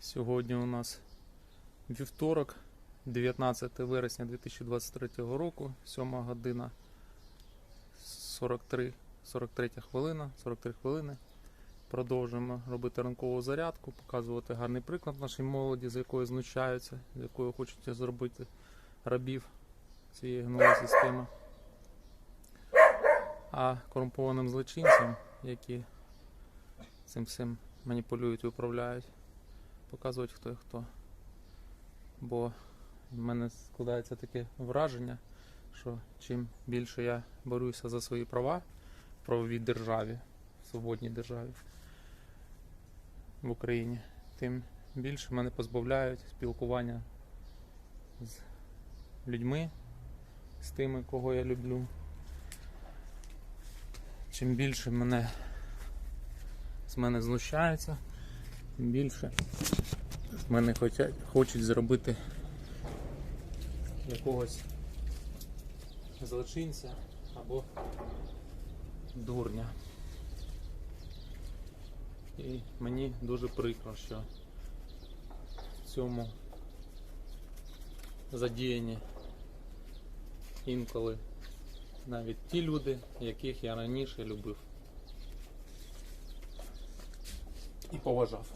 Сьогодні у нас вівторок, 19 вересня 2023 року, 7 година 43, 43 хвилина, 43 хвилини. Продовжуємо робити ранкову зарядку, показувати гарний приклад нашій молоді, з якою знущаються, з якою хочуть зробити рабів цієї гнулої системи. А корумпованим злочинцям, які цим всім маніпулюють і управляють, показувати хто і хто. Бо в мене складається таке враження, що чим більше я борюся за свої права в правовій державі, в свободній державі в Україні, тим більше мене позбавляють спілкування з людьми, з тими, кого я люблю. Чим більше мене з мене знущаються, тим більше мене хочуть, хочуть зробити якогось злочинця або дурня. І мені дуже прикро, що в цьому задіяні інколи навіть ті люди, яких я раніше любив і поважав.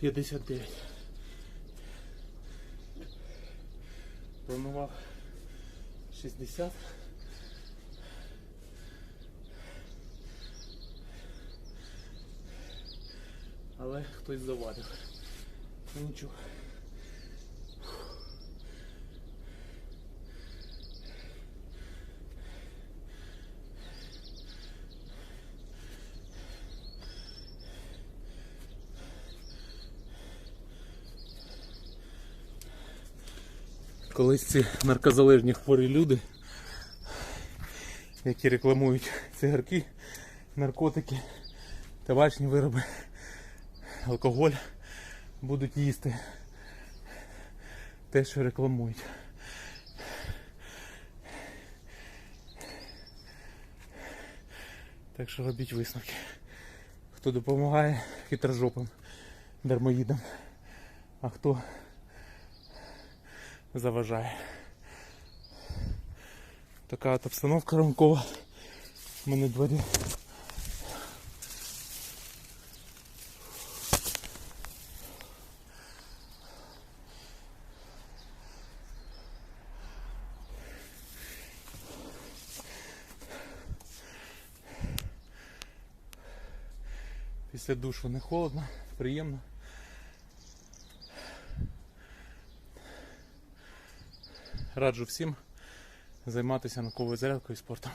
П'ятдесят дев'ять. Планував 60. Але хтось завадив. Ну нічого. Колись ці наркозалежні хворі люди, які рекламують цигарки, наркотики, табачні вироби, алкоголь, будуть їсти те, що рекламують. Так що робіть висновки. Хто допомагає хитрожопим дармоїдам, а хто заважає. Така от обстановка ранкова. У мене дворі. Після душу не холодно, приємно. Раджу всім займатися науковою зарядкою і спортом.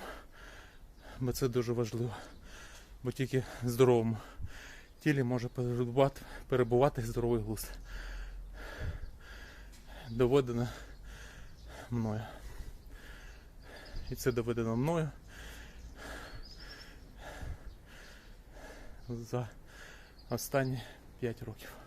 Бо це дуже важливо. Бо тільки в здоровому тілі може перебувати, перебувати здоровий глузд. Доведено мною. І це доведено мною за останні 5 років.